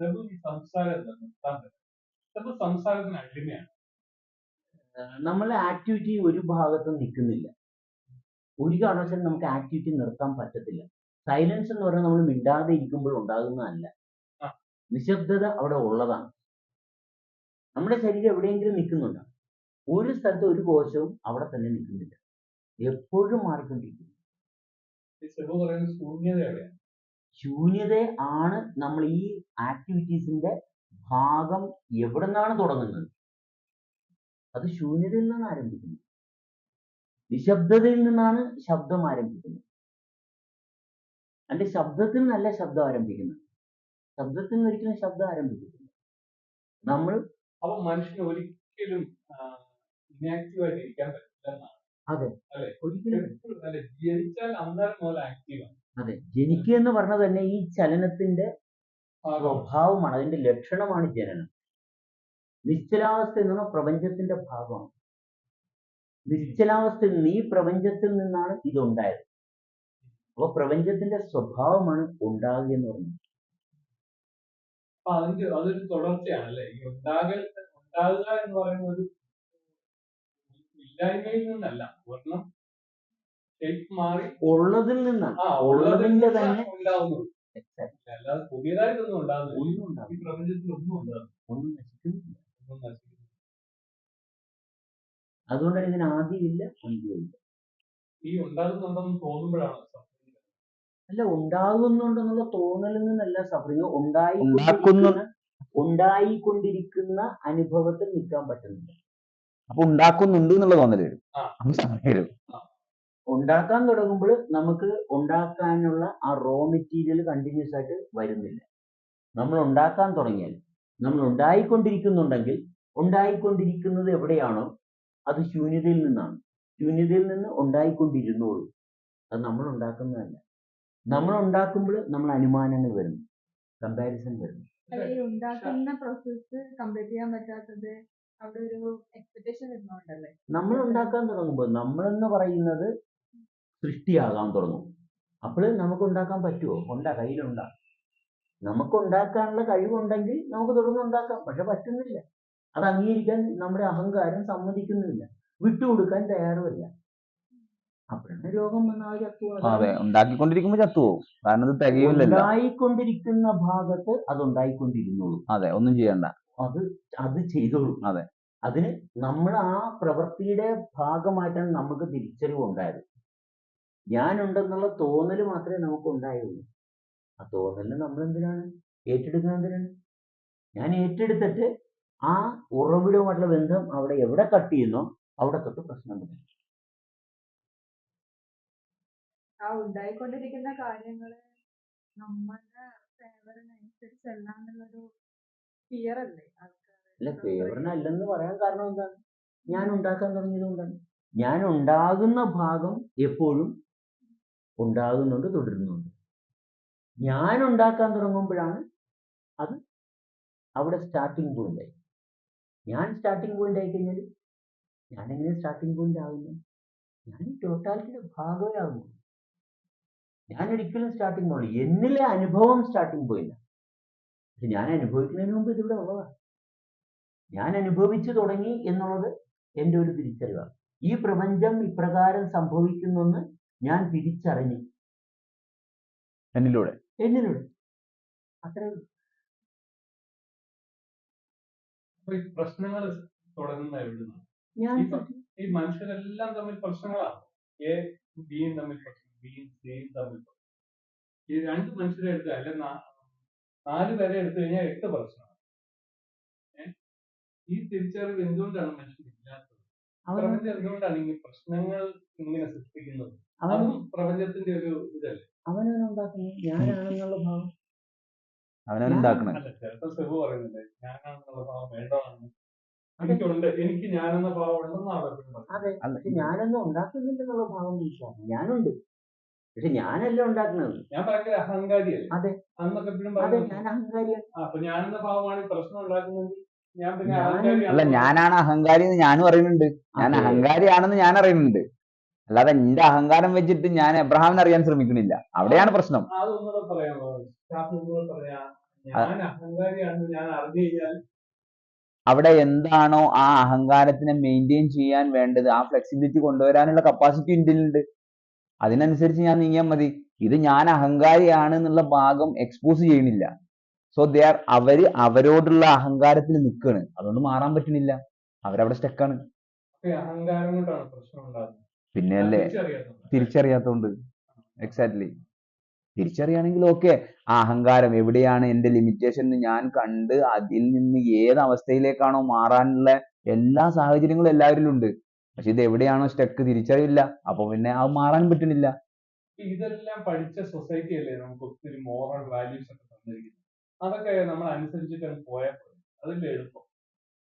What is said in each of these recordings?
Zebu ഈ സംസാരം നിർത്താൻ പറ്റും സെബു സംസാരത്തിന് അടിമയാണ്. നമ്മളെ ആക്ടിവിറ്റി ഒരു ഭാഗത്തും നിൽക്കുന്നില്ല. ഒരു കാരണവശാലും നമുക്ക് ആക്ടിവിറ്റി നിർത്താൻ പറ്റത്തില്ല. സൈലൻസ് എന്ന് പറഞ്ഞാൽ നമ്മൾ മിണ്ടാതെ ഇരിക്കുമ്പോൾ ഉണ്ടാകുന്നതല്ല. നിശബ്ദത അവിടെ ഉള്ളതാണ്. നമ്മുടെ ശരീരം എവിടെയെങ്കിലും നിൽക്കുന്നുണ്ട്? ഒരു സ്ഥലത്ത് ഒരു കോശവും അവിടെ തന്നെ നിൽക്കുന്നില്ല. എപ്പോഴും മാറിക്കൊണ്ടിരിക്കുന്നു. ശൂന്യതയാണ് ആണ് നമ്മൾ ഈ ആക്ടിവിറ്റീസിന്റെ ഭാഗം എവിടെ നിന്നാണ് തുടങ്ങുന്നത്? അത് ശൂന്യതയിൽ നിന്നാണ് ആരംഭിക്കുന്നത്. നിശബ്ദതയിൽ നിന്നാണ് ശബ്ദം ആരംഭിക്കുന്നത്. അതിന്റെ ശബ്ദത്തിൽ നിന്നല്ല ശബ്ദം ആരംഭിക്കുന്നത്. ശബ്ദത്തിൽ നിന്ന് ഒരിക്കലും ശബ്ദം ആരംഭിക്കത്തില്ല. നമ്മൾ അപ്പൊ മനുഷ്യന് ഒരിക്കലും ഇനാക്റ്റീവ് ആയിട്ട് ഇരിക്കാൻ പറ്റില്ല അതെ. ഒരിക്കലും. എപ്പോഴും അല്ലെ? ജനിച്ചാൽ അന്നേരം മുതൽ ആക്റ്റീവാണ് അതെ. ജനിക്കുക എന്ന് പറഞ്ഞത് തന്നെ ഈ ചലനത്തിന്റെ സ്വഭാവമാണ് അതിന്റെ ലക്ഷണമാണ് ജനനം. നിശ്ചലാവസ്ഥ എന്ന് പറഞ്ഞാൽ പ്രപഞ്ചത്തിന്റെ ഭാഗമാണ് നിശ്ചലാവസ്ഥയിൽ നീ ഈ പ്രപഞ്ചത്തിൽ നിന്നാണ് ഇതുണ്ടായത്. അപ്പൊ പ്രപഞ്ചത്തിന്റെ സ്വഭാവമാണ് ഉണ്ടാകുക എന്ന് പറഞ്ഞു. അപ്പൊ അതിന്റെ അതൊരു തുടർച്ചയാണ് അല്ലെ ഉണ്ടാകൽ ഉണ്ടാകുക എന്ന് പറയുന്ന ഒരു ഇല്ലായ്മയിൽ നിന്നല്ല ഷേപ്പ് മാറി ഉള്ളതിൽ നിന്നാണ്. ഉള്ളതിന്റെ തന്നെ Exactly. അല്ലാതെ പുതിയതായിട്ടൊന്നും ഉണ്ടാകുന്നില്ല ഒന്നും ഈ ഉണ്ടാവില്ല പ്രപഞ്ചത്തിൽ ഒന്നും ഉണ്ടാകും ഒന്നും നശിക്കുന്നില്ല. ഒന്നും നശിക്കുന്നില്ല. അതുകൊണ്ടാണ് ഇതിന് ആദ്യമില്ല അന്ത്യമില്ല ഈ ഉണ്ടാകുന്നുണ്ടെന്ന് തോന്നുമ്പോഴാണ്. അല്ല ഉണ്ടാകുന്നുണ്ടെന്നുള്ള തോന്നലിൽ നിന്നല്ല സഫറിങ്. ഉണ്ടായി ഉണ്ടായിക്കൊണ്ടിരിക്കുന്ന ഉണ്ടായിക്കൊണ്ടിരിക്കുന്ന അനുഭവത്തിൽ നിൽക്കാൻ പറ്റുന്നില്ല. അപ്പൊ ഉണ്ടാക്കുന്നുണ്ട് എന്നുള്ള തോന്നൽ വരും. ഉണ്ടാക്കാൻ തുടങ്ങുമ്പോൾ നമുക്ക് ഉണ്ടാക്കാനുള്ള ആ റോ മെറ്റീരിയൽ കണ്ടിന്യൂസ് ആയിട്ട് വരുന്നില്ല. നമ്മൾ ഉണ്ടാക്കാൻ തുടങ്ങിയാൽ നമ്മൾ ഉണ്ടായിക്കൊണ്ടിരിക്കുന്നുണ്ടെങ്കിൽ ഉണ്ടായിക്കൊണ്ടിരിക്കുന്നത് എവിടെയാണോ? അത് ശൂന്യതയിൽ നിന്നാണ്. ശൂന്യതയിൽ നിന്ന് ഉണ്ടായിക്കൊണ്ടിരുന്നോളൂ. അത് നമ്മൾ ഉണ്ടാക്കുന്നതല്ല. നമ്മൾ ഉണ്ടാക്കുമ്പോൾ നമ്മൾ അനുമാനങ്ങൾ വരുന്നു. കമ്പാരിസൺ വരുന്നു. ഉണ്ടാക്കുന്ന പ്രോസസ്സ് കംപ്ലീറ്റ് ചെയ്യാൻ പറ്റാത്തത് അവിടെ ഒരു എക്സ്പെക്ടേഷൻ വരുന്നോണ്ടല്ലേ? നമ്മൾ ഉണ്ടാക്കാൻ തുടങ്ങുമ്പോൾ നമ്മൾ നമ്മളെന്ന് പറയുന്നത് സൃഷ്ടിയാകാൻ തുടങ്ങും. അപ്പോൾ നമുക്ക് ഉണ്ടാക്കാൻ പറ്റുമോ ഉണ്ട് കയ്യിലുണ്ടാ. നമുക്ക് ഉണ്ടാക്കാനുള്ള കഴിവുണ്ടെങ്കിൽ നമുക്ക് തുടർന്ന് ഉണ്ടാക്കാം. പക്ഷെ പറ്റുന്നില്ല. അത് അംഗീകരിക്കാൻ നമ്മുടെ അഹങ്കാരം സമ്മതിക്കുന്നില്ല. വിട്ടുകൊടുക്കാൻ തയ്യാറുമല്ല. അപ്പോഴാണ് രോഗം വന്നാൽ ആ അതെ ചത്തുപോകും കാരണം ഇത് തികയില്ലല്ലോ ഉണ്ടായിക്കൊണ്ടിരിക്കുന്ന ഭാഗത്ത് അത് ഉണ്ടായിക്കൊണ്ടിരുന്നുള്ളൂ. അതെ ഒന്നും ചെയ്യണ്ട. അത് അത് ചെയ്തോളൂ. അതെ. അതിന് നമ്മൾ ആ പ്രവൃത്തിയുടെ ഭാഗമായിട്ടാണ് നമുക്ക് തിരിച്ചറിവ് ഉണ്ടായത്. ഞാനുണ്ടെന്നുള്ള തോന്നൽ മാത്രമേ നമുക്ക് ഉണ്ടായുള്ളൂ ആ തോന്നലിന് നമ്മൾ എന്തിനാണ് ഏറ്റെടുക്കുന്നത് എന്തിനാണ്? ഞാൻ ഏറ്റെടുത്തിട്ട് ആ ഉറവിടവുമായിട്ടുള്ള ബന്ധം അവിടെ എവിടെ കട്ട് ചെയ്യുന്നോ അവിടെ തൊട്ട് പ്രശ്നം തുടങ്ങി ആ ഉണ്ടായിക്കൊണ്ടിരിക്കുന്ന കാര്യങ്ങൾ നമ്മുടെ ഫേവറിനനുസരിച്ചല്ല എന്നുള്ളൊരു ഫിയർ അല്ലേ ഫേവറിനല്ലെന്ന് പറയാൻ കാരണം എന്താണ്? ഞാൻ ഉണ്ടാക്കാൻ തുടങ്ങിയത് കൊണ്ടാണ് ഞാൻ ഉണ്ടാകുന്ന ഭാഗം എപ്പോഴും ഉണ്ടാകുന്നുണ്ട് തുടരുന്നുണ്ട്. ഞാൻ ഉണ്ടാക്കാൻ തുടങ്ങുമ്പോഴാണ് അത് അവിടെ സ്റ്റാർട്ടിങ് പോയിന്റ് ആയി. ഞാൻ സ്റ്റാർട്ടിങ് പോയിന്റ് ആയി കഴിഞ്ഞാൽ ഞാൻ എങ്ങനെ സ്റ്റാർട്ടിങ് പോയിന്റ് ആകുന്നു ഞാൻ ടോട്ടാലിറ്റിയുടെ ഭാഗമേ ആകുന്നു ഞാൻ ഒരിക്കലും സ്റ്റാർട്ടിങ് പോയിന്റ് എന്നിലെ അനുഭവം സ്റ്റാർട്ടിങ് പോയില്ല ഞാൻ അനുഭവിക്കുന്നതിന് മുമ്പ് ഇതിവിടെ ഉള്ളതാണ് ഞാൻ അനുഭവിച്ചു തുടങ്ങി എന്നുള്ളത് എന്റെ ഒരു തിരിച്ചറിവാണ്. ഈ പ്രപഞ്ചം ഇപ്രകാരം സംഭവിക്കുന്നെന്ന് ഞാൻ തിരിച്ചറിഞ്ഞു എന്നിലൂടെ? എന്നിലൂടെ. അത്രേ. ഈ പ്രശ്നങ്ങൾ തുടങ്ങുന്ന എവിടുന്നാണ് ഞാൻ ഈ മനുഷ്യരെല്ലാം തമ്മിൽ പ്രശ്നങ്ങളാണ് എ ബിയും തമ്മിൽ പ്രശ്നം ബിയും സിയും തമ്മിൽ പ്രശ്നം. ഈ രണ്ട് മനുഷ്യരെ എടുത്ത് അല്ലെ നാല് പേരെ എടുത്തു കഴിഞ്ഞാൽ എട്ട് പ്രശ്നമാണ് ഈ തിരിച്ചറിവ് എന്തുകൊണ്ടാണ് അവൻ പ്രപഞ്ചം എന്തുകൊണ്ടാണ് ഈ പ്രശ്നങ്ങൾ ഇങ്ങനെ സൃഷ്ടിക്കുന്നത്? അവൻ അതും പ്രപഞ്ചത്തിന്റെ ഒരു ഇതല്ലേ? ഞാനാണെന്നുള്ള ഭാവം. അവനുണ്ടാക്കണേ അല്ല ചിലപ്പോ സെബു പറയുന്നുണ്ട് ഞാനാണെന്നുള്ള ഭാവം വേണ്ടതാണ് അതെ. എനിക്കുണ്ട് എനിക്ക് ഞാനെന്ന ഭാവം ഉണ്ടെന്നാണ് അതെ. പക്ഷെ ഞാനൊന്നും ഉണ്ടാക്കുന്നില്ലെന്നുള്ള ഭാവം മനസ്സിലാണ് ഞാനുണ്ട്. പക്ഷെ ഞാനല്ല ഉണ്ടാക്കുന്നത്. ഞാൻ ഭയങ്കര അഹങ്കാരിയല്ലേ? അതെ. അന്നൊക്കെ എപ്പോഴും അതെ പറയുന്നത് ഞാൻ അഹങ്കാരിയാണ്. ആ, അപ്പൊ ഞാനെന്ന ഭാവമാണ് ഈ പ്രശ്നം ഉണ്ടാക്കുന്നതെങ്കിൽ അല്ല ഞാനാണ് അഹങ്കാരി എന്ന് ഞാനും അറിയുന്നുണ്ട്. ഞാൻ അഹങ്കാരി അഹങ്കാരിയാണെന്ന് ഞാൻ അറിയുന്നുണ്ട്. അല്ലാതെ എന്റെ അഹങ്കാരം വെച്ചിട്ട് ഞാൻ എബ്രഹാമിനെ അറിയാൻ ശ്രമിക്കുന്നില്ല. അവിടെയാണ് പ്രശ്നം. അവിടെ എന്താണോ ആ അഹങ്കാരത്തിനെ മെയിന്റെയിൻ ചെയ്യാൻ വേണ്ടത് ആ ഫ്ലെക്സിബിലിറ്റി കൊണ്ടുവരാനുള്ള കപ്പാസിറ്റി ഇന്ത്യയിലുണ്ട് അതിനനുസരിച്ച് ഞാൻ നീങ്ങിയാൽ മതി. ഇത് ഞാൻ അഹങ്കാരിയാണ് എന്നുള്ള ഭാഗം എക്സ്പോസ് ചെയ്യണില്ല സോ ദേ ആർ അവർ അവരോടുള്ള അഹങ്കാരത്തിൽ നിൽക്കുകയാണ് അതുകൊണ്ട് മാറാൻ പറ്റുന്നില്ല. അവരവിടെ സ്റ്റക്കാണ് പിന്നെ അല്ലേ. തിരിച്ചറിയാത്തോണ്ട്. എക്സാക്ട്ലി തിരിച്ചറിയാണെങ്കിൽ ഓക്കെ ആ അഹങ്കാരം എവിടെയാണ് എന്റെ ലിമിറ്റേഷൻ എന്ന് ഞാൻ കണ്ട് അതിൽ നിന്ന് ഏത് അവസ്ഥയിലേക്കാണോ മാറാനുള്ള എല്ലാ സാഹചര്യങ്ങളും എല്ലാവരിലും ഉണ്ട്. പക്ഷെ ഇത് എവിടെയാണോ സ്റ്റക്ക് തിരിച്ചറിയില്ല. അപ്പൊ പിന്നെ അത് മാറാൻ പറ്റുന്നില്ല. ഇതെല്ലാം പഠിച്ച സൊസൈറ്റി അല്ലേ നമുക്ക് ഒത്തിരി മോറൽ വാല്യൂസ് ഒക്കെ തന്നിരിക്കുന്നത്? അതൊക്കെ നമ്മൾ അനുസരിച്ചിട്ട് അങ്ങ് പോയാൽ മതി അതല്ലേ എളുപ്പം.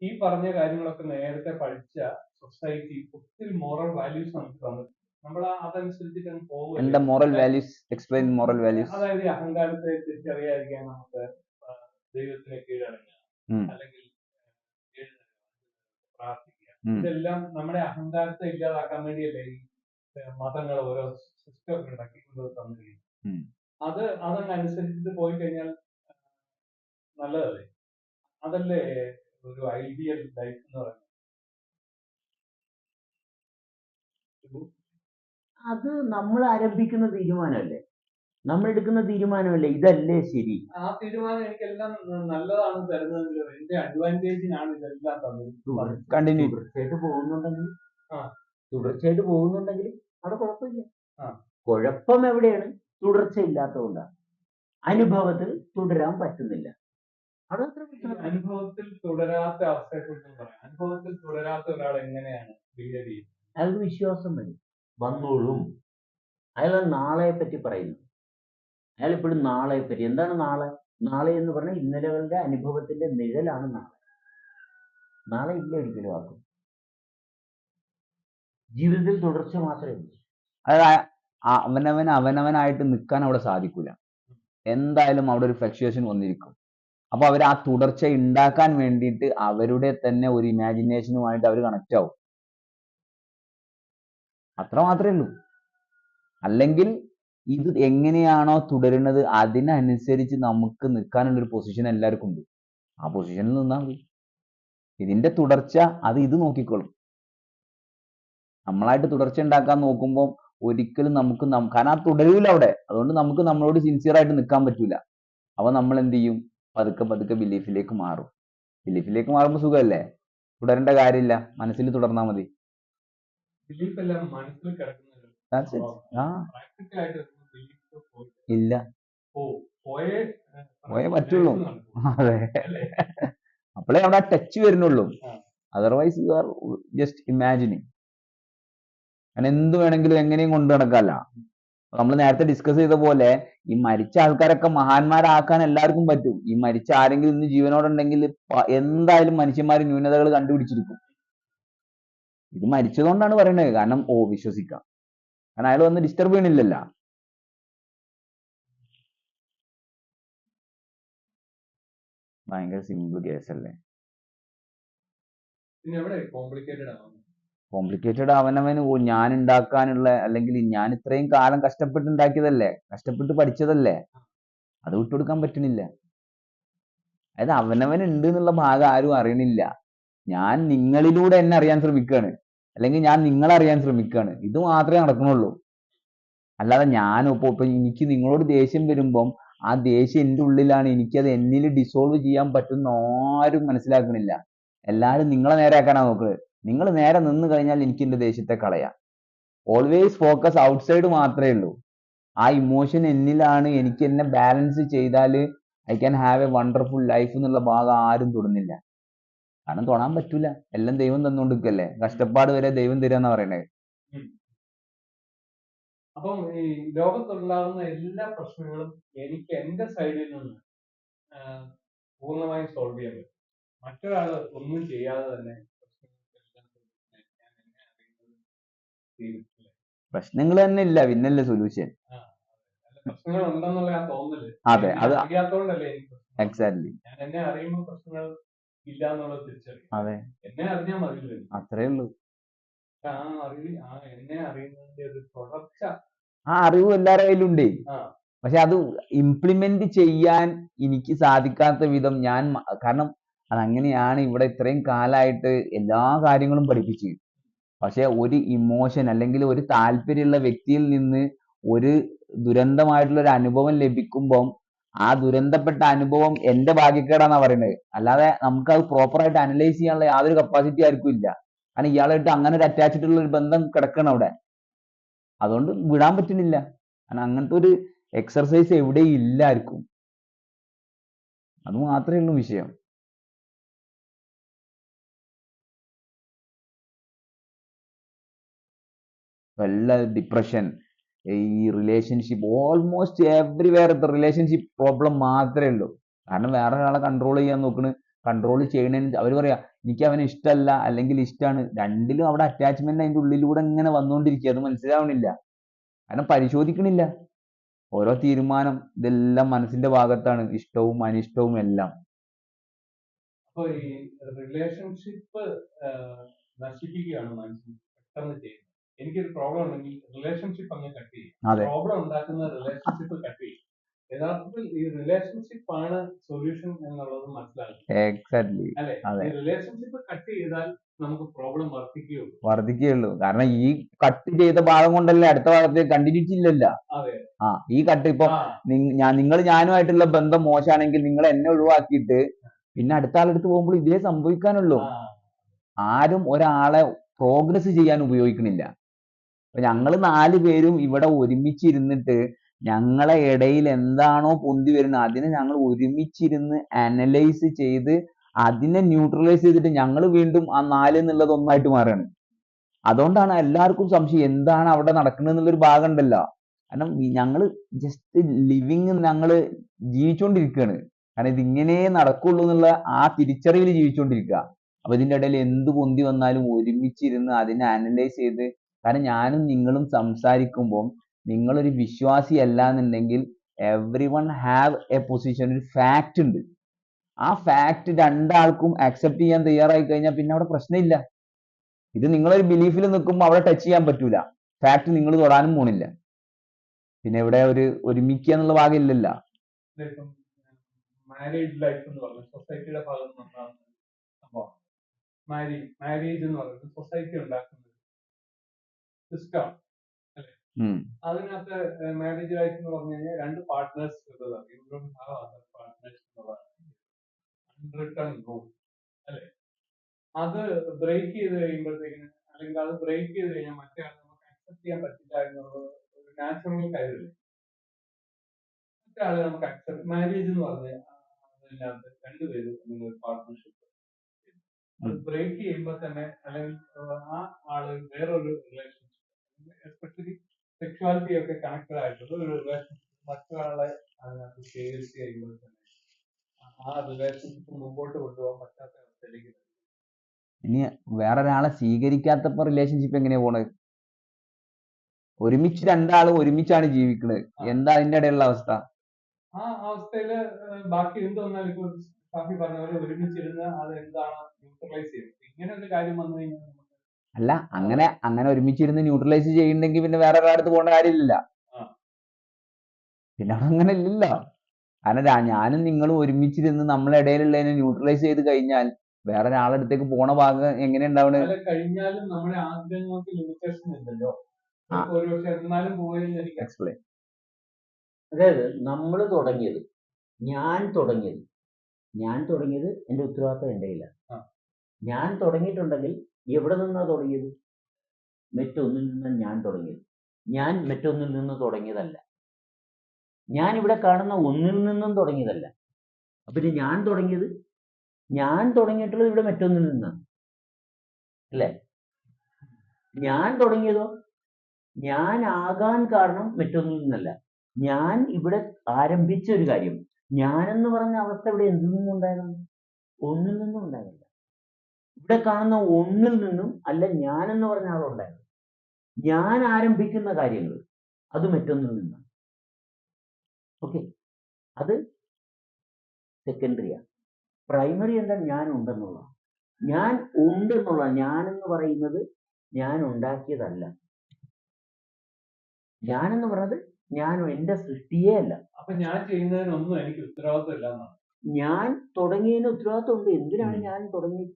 ഈ പറഞ്ഞ കാര്യങ്ങളൊക്കെ നേരത്തെ പഠിച്ച സൊസൈറ്റി ഒത്തിരി മോറൽ വാല്യൂസ് നമുക്ക് തന്നിട്ടുണ്ട്. നമ്മൾ അതനുസരിച്ചിട്ട് അങ്ങ് എന്താ പോവുക moral values explain moral values അതായത് ഈ അഹങ്കാരത്തെ തിരിച്ചറിയാതിരിക്കാൻ നമുക്ക് ദൈവത്തിന് കീഴടങ്ങുക അല്ലെങ്കിൽ പ്രാർത്ഥിക്കുക. ഇതെല്ലാം നമ്മുടെ അഹങ്കാരത്തെ ഇല്ലാതാക്കാൻ വേണ്ടിയല്ലേ ഈ മതങ്ങൾ ഓരോ സിസ്റ്റം ഉണ്ടാക്കി തന്നിരിക്കുന്നത്. അത് അതങ്ങ് അനുസരിച്ചിട്ട് പോയി കഴിഞ്ഞാൽ നല്ലതല്ലേ? അതല്ലേ ഒരു ഐഡിയൽ ലൈഫ് എന്ന് പറയുന്നത്? അത് നമ്മൾ ആരംഭിക്കുന്ന തീരുമാനമല്ലേ? നമ്മൾ എടുക്കുന്ന തീരുമാനമല്ലേ? ഇതല്ലേ ശരി. ആ തീരുമാനം എനിക്കെല്ലാം നല്ലതാണ് തരുന്നതെങ്കിലും എന്റെ അഡ്വാന്റേജിനാണ് ഇതെല്ലാം തന്നത്. കണ്ടിന്യൂ തുടർച്ചയായിട്ട് പോകുന്നുണ്ടെങ്കിൽ. തുടർച്ചയായിട്ട് പോകുന്നുണ്ടെങ്കിൽ അവിടെ കുഴപ്പമില്ല. കുഴപ്പം എവിടെയാണ്? തുടർച്ച ഇല്ലാത്തതുകൊണ്ടാണ് അനുഭവത്തിൽ തുടരാൻ പറ്റുന്നില്ല അവിടെ അത്ര ഈ പ്രശ്നം അനുഭവത്തിൽ തുടരാത്ത അവസ്ഥയെ കുറിച്ച് പറയാം. അനുഭവത്തിൽ തുടരാത്ത ഒരാൾ എങ്ങനെയാണ് ബിഹേവ് ചെയ്യുന്നത്? അയാൾക്ക് വിശ്വാസം വരും. വന്നോളും. അയാൾ നാളെയെ പറ്റി പറയുന്നു. അയാൾ ഇപ്പോഴും നാളെയെ പറ്റി എന്താണ് നാളെ? നാളെ എന്ന് പറഞ്ഞാൽ ഇന്നലകളുടെ അനുഭവത്തിന്റെ നിഴലാണ് നാളെ. നാളെ ഇല്ല ഒരിക്കലും ആക്കും ജീവിതത്തിൽ തുടർച്ച മാത്രമേ ഉള്ളൂ. അതായത് അവനവൻ അവനവനായിട്ട് നിൽക്കാൻ അവിടെ സാധിക്കൂല. എന്തായാലും അവിടെ ഒരു ഫ്ലക്ച്വേഷൻ വന്നിരിക്കും. അപ്പൊ അവർ ആ തുടർച്ച ഉണ്ടാക്കാൻ വേണ്ടിയിട്ട് അവരുടെ തന്നെ ഒരു ഇമാജിനേഷനുമായിട്ട് അവർ കണക്ട് ആവും. അത്ര മാത്രമേ ഉള്ളൂ. അല്ലെങ്കിൽ ഇത് എങ്ങനെയാണോ തുടരുന്നത് അതിനനുസരിച്ച് നമുക്ക് നിൽക്കാനുള്ള ഒരു പൊസിഷൻ എല്ലാവർക്കും ഉണ്ട്. ആ പൊസിഷനിൽ നിന്നാൽ മതി. ഇതിന്റെ തുടർച്ച അത് ഇത് നോക്കിക്കോളും. നമ്മളായിട്ട് തുടർച്ച ഉണ്ടാക്കാൻ നോക്കുമ്പോൾ ഒരിക്കലും നമുക്ക് കാരണം ആ തുടരൂല അവിടെ. അതുകൊണ്ട് നമുക്ക് നമ്മളോട് സിൻസിയർ ആയിട്ട് നിൽക്കാൻ പറ്റൂല. അപ്പൊ നമ്മൾ എന്ത് ചെയ്യും? പതുക്കെ പതുക്കെ ബിലീഫിലേക്ക് മാറും. ബിലീഫിലേക്ക് മാറുമ്പോൾ സുഖമല്ലേ തുടരേണ്ട കാര്യമില്ല. മനസ്സിൽ തുടർന്നാൽ മതി. ഇല്ല. പോയേ പറ്റുള്ളൂ. അതെ? അപ്പോഴേ അവിടെ ആ ടച്ച് വരുന്നുള്ളൂ. Otherwise you are just imagining അങ്ങനെ എന്ത് വേണമെങ്കിലും എങ്ങനെയും കൊണ്ടു നടക്കാല്ല നമ്മൾ നേരത്തെ ഡിസ്കസ് ചെയ്ത പോലെ ഈ മരിച്ച ആൾക്കാരൊക്കെ മഹാന്മാരാക്കാൻ എല്ലാവർക്കും പറ്റും. ഈ മരിച്ച ആരെങ്കിലും ഇന്ന് ജീവനോടുണ്ടെങ്കിൽ എന്തായാലും മനുഷ്യന്മാർ ന്യൂനതകൾ കണ്ടുപിടിച്ചിരിക്കും. ഇത് മരിച്ചതുകൊണ്ടാണ് പറയുന്നത് കാരണം ഓ വിശ്വസിക്കാം. കാരണം അയാൾ വന്ന് ഡിസ്റ്റർബ് ചെയ്യണില്ലല്ല. ഭയങ്കര സിമ്പിൾ പിന്നെ എവിടെ കോംപ്ലിക്കേറ്റഡ് ആവുന്നത് കോംപ്ലിക്കേറ്റഡ് അവനവന് ഞാൻ ഉണ്ടാക്കാനുള്ള അല്ലെങ്കിൽ ഞാൻ ഇത്രയും കാലം കഷ്ടപ്പെട്ട് ഉണ്ടാക്കിയതല്ലേ കഷ്ടപ്പെട്ട് പഠിച്ചതല്ലേ? അത് വിട്ടുകൊടുക്കാൻ പറ്റണില്ല. അതായത് അവനവൻ ഉണ്ട് എന്നുള്ള ഭാഗം ആരും അറിയണില്ല. ഞാൻ നിങ്ങളിലൂടെ എന്നെ അറിയാൻ ശ്രമിക്കുകയാണ് അല്ലെങ്കിൽ ഞാൻ നിങ്ങളെ അറിയാൻ ശ്രമിക്കുകയാണ് ഇത് മാത്രമേ നടക്കണുള്ളൂ. അല്ലാതെ ഇപ്പൊ ഇപ്പൊ എനിക്ക് നിങ്ങളോട് ദേഷ്യം വരുമ്പം ആ ദേഷ്യം എന്റെ ഉള്ളിലാണ്. എനിക്കത് എന്നിൽ ഡിസോൾവ് ചെയ്യാൻ പറ്റുന്ന ആരും മനസ്സിലാക്കണില്ല. എല്ലാവരും നിങ്ങളെ നേരെയാക്കാനാണ് നോക്കുന്നത് നിങ്ങൾ നേരെ നിന്ന് കഴിഞ്ഞാൽ എനിക്ക് എന്റെ ദേഷ്യത്തെ കളയാം. ഓൾവേസ് ഫോക്കസ് ഔട്ട്സൈഡ് മാത്രമേ ഉള്ളൂ. ആ ഇമോഷൻ എന്നിലാണ് എനിക്ക് എന്നെ ബാലൻസ് ചെയ്താൽ I can have a wonderful life എന്നുള്ള ഭാഗം ആരും തൊടുന്നില്ല. കാരണം തൊടാൻ പറ്റൂല. എല്ലാം ദൈവം തന്നുകൊണ്ടിരിക്കല്ലേ കഷ്ടപ്പാട് വരെ ദൈവം തരാന്ന് പറയണേ. അപ്പം ഈ ലോകത്തുണ്ടാകുന്ന എല്ലാ പ്രശ്നങ്ങളും എനിക്ക് എന്റെ സൈഡിൽ നിന്ന് പൂർണമായും സോൾവ് ചെയ്യാൻ പറ്റും. മറ്റൊരാൾ ഒന്നും ചെയ്യാതെ തന്നെ പ്രശ്നങ്ങൾക്കെല്ലാം solution ആയി ഞാൻ എന്നെ അറിയുന്നത് തീർത്തില്ല. പ്രശ്നങ്ങൾ തന്നെ ഇല്ല പിന്നല്ലേ സൊല്യൂഷൻ അതെ. അത്. എക്സാക്ട്ലി അതെ അത്രേ ഉള്ളൂ. ആ അറിവ് എല്ലാവരുടെ കയ്യിലുണ്ട്. പക്ഷെ അത് ഇംപ്ലിമെന്റ് ചെയ്യാൻ എനിക്ക് സാധിക്കാത്ത വിധം ഞാൻ കാരണം കാരണം അതങ്ങനെയാണ് ഇവിടെ ഇത്രയും കാലമായിട്ട് എല്ലാ കാര്യങ്ങളും പഠിപ്പിച്ച്. പക്ഷെ ഒരു ഇമോഷൻ അല്ലെങ്കിൽ ഒരു താല്പര്യമുള്ള വ്യക്തിയിൽ നിന്ന് ഒരു ദുരന്തമായിട്ടുള്ള ഒരു അനുഭവം ലഭിക്കുമ്പം ആ ദുരന്തപ്പെട്ട അനുഭവം എന്റെ ഭാഗ്യക്കേടാന്നാ പറയുന്നത് അല്ലാതെ നമുക്ക് അത് പ്രോപ്പറായിട്ട് അനലൈസ് ചെയ്യാനുള്ള യാതൊരു കപ്പാസിറ്റി ആർക്കും ഇല്ല. കാരണം ഇയാളായിട്ട് അങ്ങനെ ഒരു അറ്റാച്ച്ഡ് ഉള്ള ഒരു ബന്ധം കിടക്കണം അവിടെ. അതുകൊണ്ട് വിടാൻ പറ്റുന്നില്ല. കാരണം അങ്ങനത്തെ ഒരു എക്സർസൈസ് എവിടെയും ഇല്ല ആർക്കും. അത് മാത്രമേ ഉള്ളൂ വിഷയം. വല്ല ഡിപ്രഷൻ ഈ relationship almost everywhere relationship problem മാത്രമേ ഉള്ളൂ. കാരണം വേറെ ഒരാളെ കൺട്രോൾ ചെയ്യാൻ നോക്കണ്. കൺട്രോൾ ചെയ്യണതിന് അവർ പറയാ എനിക്ക് അവനെ ഇഷ്ടമല്ല അല്ലെങ്കിൽ ഇഷ്ടമാണ് രണ്ടിലും അവിടെ അറ്റാച്ച്മെന്റ് അതിന്റെ ഉള്ളിലൂടെ ഇങ്ങനെ വന്നുകൊണ്ടിരിക്കുക അത് മനസ്സിലാവണില്ല. കാരണം പരിശോധിക്കണില്ല. ഓരോ തീരുമാനം ഇതെല്ലാം മനസ്സിന്റെ ഭാഗത്താണ് ഇഷ്ടവും അനിഷ്ടവും എല്ലാം. അപ്പൊ ഈ റിലേഷൻഷിപ്പ് നശിപ്പിക്കുകയാണ് മനുഷ്യൻ. പെട്ടെന്ന് ചെയ്യുന്നത് എനിക്കൊരു പ്രോബ്ലം ഉണ്ടെങ്കിൽ റിലേഷൻഷിപ്പ് അങ്ങ് കട്ട് ചെയ്യും. പ്രോബ്ലം ഉണ്ടാക്കുന്ന റിലേഷൻഷിപ്പ് കട്ട് ചെയ്യും. യഥാർത്ഥത്തിൽ ഈ റിലേഷൻഷിപ്പ് ആണ് സൊല്യൂഷൻ എന്നുള്ളത് മനസ്സിലാക്കുക എക്സാക്ട്ലി അല്ലെ? റിലേഷൻഷിപ്പ് കട്ട് ചെയ്താൽ നമുക്ക് പ്രോബ്ലം വർദ്ധിക്കുകയുള്ളൂ. വർദ്ധിക്കുകയുള്ളൂ. കാരണം ഈ കട്ട് ചെയ്ത ഭാഗം കൊണ്ടല്ലേ അടുത്ത ഭാഗത്ത് കണ്ടിന്യൂറ്റി ഇല്ലല്ല. ആ ഈ കട്ട് ഇപ്പൊ ഞാൻ നിങ്ങൾ ഞാനുമായിട്ടുള്ള ബന്ധം മോശമാണെങ്കിൽ നിങ്ങൾ എന്നെ ഒഴിവാക്കിയിട്ട് പിന്നെ അടുത്ത ആളെടുത്ത് പോകുമ്പോൾ ഇതേ സംഭവിക്കാനുള്ളൂ. ആരും ഒരാളെ പ്രോഗ്രസ് ചെയ്യാൻ ഉപയോഗിക്കണില്ല. ഞങ്ങൾ നാല് പേരും ഇവിടെ ഒരുമിച്ചിരുന്നിട്ട് ഞങ്ങളെ ഇടയിൽ എന്താണോ പൊന്തി വരുന്നത് അതിനെ ഞങ്ങൾ ഒരുമിച്ചിരുന്ന് അനലൈസ് ചെയ്ത് അതിനെ ന്യൂട്രലൈസ് ചെയ്തിട്ട് ഞങ്ങൾ വീണ്ടും ആ നാല് എന്നുള്ളത് ഒന്നായിട്ട് മാറുകയാണ്. അതുകൊണ്ടാണ് എല്ലാവർക്കും സംശയം എന്താണ് അവിടെ നടക്കുന്നത് എന്നുള്ളൊരു ഭാഗം ഉണ്ടല്ലോ. കാരണം ഞങ്ങൾ ജസ്റ്റ് ലിവിങ് ഞങ്ങൾ ജീവിച്ചുകൊണ്ടിരിക്കുകയാണ് കാരണം ഇതിങ്ങനെ നടക്കുള്ളൂ എന്നുള്ള ആ തിരിച്ചറിവിൽ ജീവിച്ചുകൊണ്ടിരിക്കുക അപ്പൊ ഇതിന്റെ ഇടയിൽ എന്ത് പൊന്തി വന്നാലും ഒരുമിച്ചിരുന്ന് അതിനെ അനലൈസ് ചെയ്ത് കാരണം ഞാനും നിങ്ങളും സംസാരിക്കുമ്പോൾ നിങ്ങളൊരു വിശ്വാസി അല്ല എന്നുണ്ടെങ്കിൽ every one have a position ഒരു ഫാക്റ്റ് ഉണ്ട്. ആ ഫാക്ട് രണ്ടാൾക്കും അക്സെപ്റ്റ് ചെയ്യാൻ തയ്യാറായി കഴിഞ്ഞാൽ പിന്നെ അവിടെ പ്രശ്നമില്ല. ഇത് നിങ്ങളൊരു ബിലീഫിൽ നിൽക്കുമ്പോൾ അവിടെ ടച്ച് ചെയ്യാൻ പറ്റൂല. ഫാക്ട് നിങ്ങൾ തൊടാനും പോണില്ല. പിന്നെ ഇവിടെ ഒരു ഒരുമിക്കുക എന്നുള്ള ഭാഗമില്ലല്ല എന്ന് സൊസൈറ്റിയുടെ ഭാഗം എന്ന് സൊസൈറ്റി സിസ്റ്റം അതിനകത്ത് മാരേജ് ലൈഫ് എന്ന് പറഞ്ഞു കഴിഞ്ഞാൽ രണ്ട് പാർട്ട്നേഴ്സ് പാർട്ട്നേഴ്സ് അല്ലെ? അത് ബ്രേക്ക് ചെയ്ത് കഴിയുമ്പോഴത്തേക്കിന് അല്ലെങ്കിൽ അത് ബ്രേക്ക് ചെയ്ത് കഴിഞ്ഞാൽ മറ്റേ നമുക്ക് അക്സെപ്റ്റ് ചെയ്യാൻ പറ്റില്ല എന്നുള്ളത് ഒരു നാച്ചുറൽ കാര്യമില്ല. മറ്റേ ആളെ നമുക്ക് അക്സെപ്റ്റ് മാരേജ് എന്ന് പറഞ്ഞാൽ അതിനകത്ത് രണ്ടുപേരും നിങ്ങൾ പാർട്ട്ണർഷിപ്പ് അത് ബ്രേക്ക് ചെയ്യുമ്പോൾ തന്നെ അല്ലെങ്കിൽ ആ, ആൾ വേറൊരു റിലേഷൻഷിപ്പ് എസ്പെഷ്യലി സെക്ഷുവാലിറ്റി ഒക്കെ കണക്റ്റഡ് ആയിട്ടുള്ള ഒരു റിലേഷൻഷിപ്പ് മറ്റൊരാളെ അതിനകത്ത് സ്വീകരിച്ച് കഴിയുമ്പോൾ തന്നെ ആ- റിലേഷൻഷിപ്പ് മുമ്പോട്ട് കൊണ്ടുപോകാൻ പറ്റാത്ത അവസ്ഥയിലേക്ക്. ഇനി വേറൊരാളെ സ്വീകരിക്കാത്തപ്പോ റിലേഷൻഷിപ്പ് എങ്ങനെയാ പോണത് ഒരുമിച്ച് രണ്ടാളും ഒരുമിച്ചാണ് ജീവിക്കുന്നത് എന്താ അതിന്റെ ഇടയിലുള്ള അവസ്ഥ? ആ അവസ്ഥയിൽ ബാക്കി എന്ത് വന്നാലും ഇപ്പൊ ഷാഫി പറഞ്ഞ പോലെ ഒരുമിച്ചിരുന്ന് അത് എന്താണ് ന്യൂട്രലൈസ് ചെയ്യുന്നത് ഇങ്ങനെ ഒരു കാര്യം വന്നു കഴിഞ്ഞാൽ അല്ല അങ്ങനെ അങ്ങനെ ഒരുമിച്ചിരുന്ന് ന്യൂട്രലൈസ് ചെയ്യുന്നെങ്കിൽ പിന്നെ വേറെ ഒരാളടുത്ത് പോകേണ്ട കാര്യമില്ല. പിന്നെ അങ്ങനെ ഇല്ലല്ലോ. കാരണം ഞാനും നിങ്ങളും ഒരുമിച്ചിരുന്ന് നമ്മളെ ഇടയിലുള്ളതിനെ ന്യൂട്രലൈസ് ചെയ്ത് കഴിഞ്ഞാൽ വേറെ ഒരാളുടെ അടുത്തേക്ക് പോണ ഭാഗം എങ്ങനെ ഉണ്ടാവണ? എക്സ്പ്ലെയിൻ അതായത് നമ്മൾ തുടങ്ങിയത് ഞാൻ തുടങ്ങിയത് ഞാൻ തുടങ്ങിയത് എന്റെ ഉത്തരവാദിത്തം എന്റെ കയ്യിലാണ്. ഞാൻ തുടങ്ങിയിട്ടുണ്ടെങ്കിൽ എവിടെ നിന്നാണ് തുടങ്ങിയത്? മറ്റൊന്നിൽ നിന്ന് ഞാൻ തുടങ്ങിയത്. ഞാൻ മറ്റൊന്നിൽ നിന്ന് തുടങ്ങിയതല്ല. ഞാൻ ഇവിടെ കാണുന്ന ഒന്നിൽ നിന്നും തുടങ്ങിയതല്ല. പിന്നെ ഞാൻ തുടങ്ങിയത്? ഞാൻ തുടങ്ങിയിട്ടുള്ളത് ഇവിടെ മറ്റൊന്നിൽ നിന്നാണ് അല്ലേ? ഞാൻ തുടങ്ങിയതോ? ഞാൻ ആകാൻ കാരണം മറ്റൊന്നിൽ നിന്നല്ല. ഞാൻ ഇവിടെ ആരംഭിച്ച ഒരു കാര്യം. ഞാൻ എന്ന് പറഞ്ഞ അവസ്ഥ ഇവിടെ എന്തിൽ നിന്നുണ്ടായതാണ് ഒന്നിൽ നിന്നും ഉണ്ടായില്ല ഇവിടെ കാണുന്ന ഒന്നിൽ നിന്നും അല്ല ഞാൻ എന്ന് പറഞ്ഞ ആളുണ്ടായിരുന്നു. ഞാൻ ആരംഭിക്കുന്ന കാര്യങ്ങൾ അത് മറ്റൊന്നിൽ നിന്നാണ്. ഓക്കെ അത് സെക്കൻഡറിയാണ് പ്രൈമറി എന്താ? ഞാൻ ഉണ്ടെന്നുള്ള ഞാൻ ഉണ്ടെന്നുള്ള എന്ന് പറയുന്നത് ഞാൻ ഉണ്ടാക്കിയതല്ല. ഞാൻ എന്ന് പറഞ്ഞത് ഞാൻ എന്റെ സൃഷ്ടിയേ അല്ല. അപ്പൊ ഞാൻ ചെയ്യുന്നതിനൊന്നും എനിക്ക് ഉത്തരവാദിത്വം ഇല്ല ഞാൻ തുടങ്ങിയതിന് ഉത്തരവാദിത്വം ഉണ്ട് എന്തിനാണ് ഞാൻ തുടങ്ങിയത്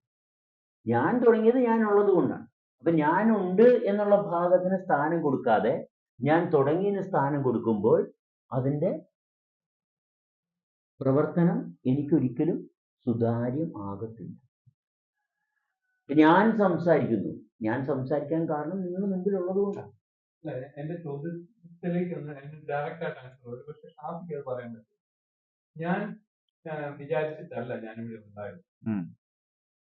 ഞാൻ തുടങ്ങിയത് ഞാൻ ഉള്ളത് കൊണ്ടാണ്. അപ്പൊ ഞാനുണ്ട് എന്നുള്ള ഭാഗത്തിന് സ്ഥാനം കൊടുക്കാതെ ഞാൻ തുടങ്ങിയതിന് സ്ഥാനം കൊടുക്കുമ്പോൾ അതിന്റെ പ്രവർത്തനം എനിക്കൊരിക്കലും സുതാര്യം ആകത്തില്ല. ഞാൻ സംസാരിക്കുന്നു. ഞാൻ സംസാരിക്കാൻ കാരണം നിങ്ങൾ മുമ്പിലുള്ളത് കൊണ്ടാണ്. അല്ല, എന്റെ ചോദ്യത്തിലേക്ക് ഡയറക്റ്റ് ആയിട്ട് ആൻസർ ഒരു പക്ഷെ ഷാഫിക്ക് അത് പറയാൻ പറ്റും. ഞാൻ വിചാരിച്ചിട്ടല്ല ഞാനിവിടെ ഉണ്ടായത്.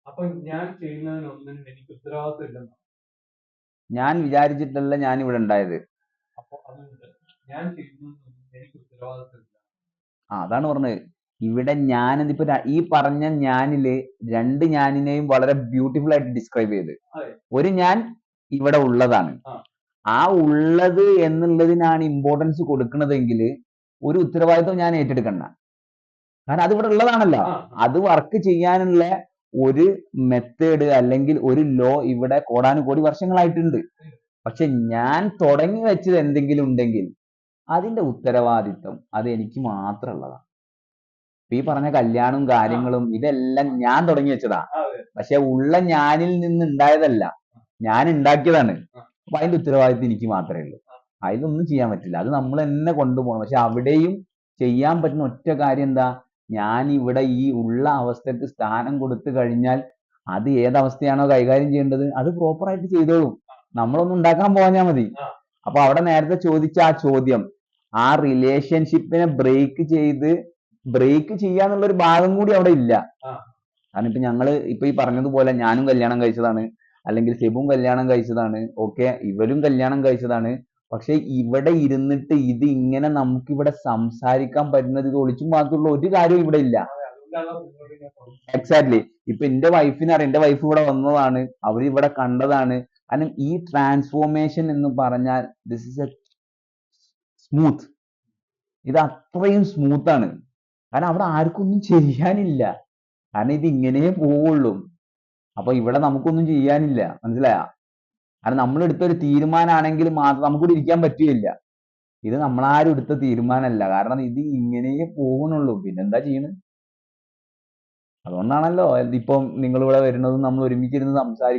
അപ്പൊ ഞാൻ ചെയ്യുന്നതിനൊന്നും എനിക്ക് ഉത്തരവാദിത്വം ഇല്ലെന്നാണ് ഞാൻ വിചാരിച്ചിട്ടല്ല ഞാൻ ഇവിടെ ഉണ്ടായത്. അപ്പൊ അതുകൊണ്ട് ഞാൻ ചെയ്യുന്നതിനൊന്നും എനിക്ക് ഉത്തരവാദിത്വം ഇല്ല ആ അതാണ് പറഞ്ഞത്. ഇവിടെ ഞാൻ ഇതിപ്പോ ര- ഈ പറഞ്ഞ ഞാനിൽ രണ്ട് ഞാനിനെയും വളരെ ബ്യൂട്ടിഫുൾ ആയിട്ട് ഡിസ്ക്രൈബ് ചെയ്ത്. അതെ. ഒരു ഞാൻ ഇവിടെ ഉള്ളതാണ്. ആ. ആ ഉള്ളത് എന്നുള്ളതിനാണ് ഇമ്പോർട്ടൻസ് കൊടുക്കുന്നതെങ്കിൽ ഒരു ഉത്തരവാദിത്വം ഞാൻ ഏറ്റെടുക്കണ്ട. കാരണം അത് ഇവിടെ ഉള്ളതാണല്ലോ. ആ, അത് വർക്ക് ചെയ്യാനുള്ള ഒരു മെത്തേഡ് അല്ലെങ്കിൽ ഒരു ലോ ഇവിടെ കോടാനുകോടി വർഷങ്ങളായിട്ടുണ്ട്. പക്ഷെ ഞാൻ തുടങ്ങി വെച്ചത് എന്തെങ്കിലും ഉണ്ടെങ്കിൽ അതിന്റെ ഉത്തരവാദിത്വം അത് എനിക്ക് മാത്രമുള്ളതാണ്. ഈ പറഞ്ഞ കല്യാണവും കാര്യങ്ങളും ഇതെല്ലാം ഞാൻ തുടങ്ങി വെച്ചതാ. പക്ഷെ ഉള്ള ഞാനിൽ നിന്ന് ഉണ്ടായതല്ല. ഞാൻ ഉണ്ടാക്കിയതാണ്. അപ്പൊ അതിന്റെ ഉത്തരവാദിത്വം എനിക്ക് മാത്രമേ ഉള്ളൂ. അതിലൊന്നും ചെയ്യാൻ പറ്റില്ല. അത് നമ്മൾ തന്നെ കൊണ്ടുപോകണം. പക്ഷെ അവിടെയും ചെയ്യാൻ പറ്റുന്ന ഒറ്റ കാര്യം എന്താ? ഞാൻ ഇവിടെ ഈ ഉള്ള അവസ്ഥക്ക് സ്ഥാനം കൊടുത്തു കഴിഞ്ഞാൽ അത് ഏതവസ്ഥയാണോ കൈകാര്യം ചെയ്യേണ്ടത്? അത് പ്രോപ്പർ ആയിട്ട് ചെയ്തോളും. നമ്മളൊന്നും ഉണ്ടാക്കാൻ പോകാഞ്ഞാൽ മതി. അപ്പൊ അവിടെ നേരത്തെ ചോദിച്ച ആ ചോദ്യം ആ റിലേഷൻഷിപ്പിനെ ബ്രേക്ക് ചെയ്ത് ബ്രേക്ക് ചെയ്യാന്നുള്ള ഒരു ഭാഗം കൂടി അവിടെ ഇല്ല. കാരണം ഇപ്പൊ ഞങ്ങൾ ഇപ്പൊ ഈ പറഞ്ഞതുപോലെ ഞാനും കല്യാണം കഴിച്ചതാണ് അല്ലെങ്കിൽ സെബും കല്യാണം കഴിച്ചതാണ് ഓക്കെ ഇവരും കല്യാണം കഴിച്ചതാണ്. പക്ഷെ ഇവിടെ ഇരുന്നിട്ട് ഇത് ഇങ്ങനെ നമുക്ക് ഇവിടെ സംസാരിക്കാൻ പറ്റുന്നത് ഇത് ഒളിച്ചും മാത്രമുള്ള ഒരു കാര്യവും ഇവിടെ ഇല്ല. എക്സാക്ട്ലി ഇപ്പൊ എന്റെ വൈഫിനെ അറിയാം. എന്റെ വൈഫ് ഇവിടെ വന്നതാണ്. അവർ ഇവിടെ കണ്ടതാണ്. കാരണം ഈ ട്രാൻസ്ഫോർമേഷൻ എന്ന് പറഞ്ഞാൽ ദിസ് ഇസ് എ സ്മൂത്ത് ഇത് അത്രയും സ്മൂത്ത് ആണ്. കാരണം അവിടെ ആർക്കൊന്നും ചെയ്യാനില്ല. കാരണം ഇത് ഇങ്ങനെ പോവുള്ളൂ. അപ്പൊ ഇവിടെ നമുക്കൊന്നും ചെയ്യാനില്ല. മനസ്സിലായ? കാരണം എടുത്തൊരു തീരുമാനമാണെങ്കിൽ മാത്രം നമുക്കിവിടെ ഇരിക്കാൻ പറ്റില്ല ഇത് നമ്മളാരും എടുത്ത തീരുമാനമല്ല. കാരണം ഇത് ഇങ്ങനെ പോകുന്നുള്ളൂ. പിന്നെന്താ ചെയ്യണത് അതുകൊണ്ടാണല്ലോ ഇപ്പം നിങ്ങൾ ഇവിടെ വരുന്നതും നമ്മൾ ഒരുമിച്ചിരുന്ന് സംസാരിക്കുന്നതും